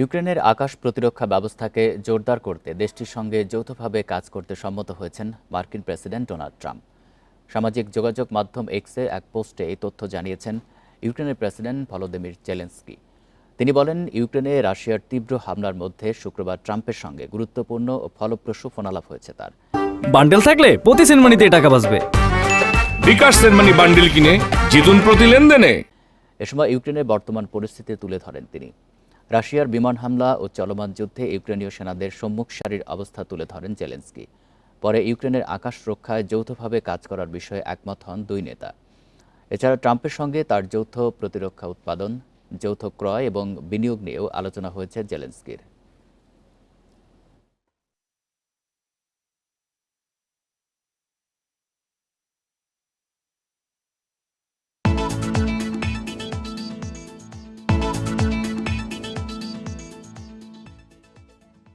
ইউক্রেনের আকাশ প্রতিরক্ষা ব্যবস্থাকে জোরদার করতে দেশটির সঙ্গে যৌথভাবে কাজ করতে সম্মত হয়েছেন মার্কিন প্রেসিডেন্ট ডোনাল্ড ট্রাম্প। সামাজিক যোগাযোগ মাধ্যম এক্সে এক পোস্টে এই তথ্য জানিয়েছেন ইউক্রেনের প্রেসিডেন্ট ভলোদিমির জেলেন্সকি। তিনি বলেন ইউক্রেনে রাশিয়ার তীব্র হামলার মধ্যে শুক্রবার ট্রাম্পের সঙ্গে গুরুত্বপূর্ণ ও ফলপ্রসূ ফোনালাপ হয়েছে তার। বান্ডেল থাকলে প্রতি সেনমানিতে টাকা বাঁচবে। বিকাশ সেনমানি বান্ডেল কিনে জিতুন প্রতি লেনদেনে। এ সময় ইউক্রেনের বর্তমান পরিস্থিতি তুলে ধরেন তিনি। রাশিয়ার বিমান হামলা ও চলমান যুদ্ধে ইউক্রেনীয় সেনাদের সম্মুখ সারির অবস্থা তুলে ধরেন জেলেন্সকি। পরে ইউক্রেনের আকাশ রক্ষায় যৌথভাবে কাজ করার বিষয়ে একমত হন দুই নেতা। এছাড়া ট্রাম্পের সঙ্গে তার যৌথ প্রতিরক্ষা উৎপাদন, যৌথ ক্রয় এবং বিনিয়োগ নিয়েও আলোচনা হয়েছে জেলেন্সকির।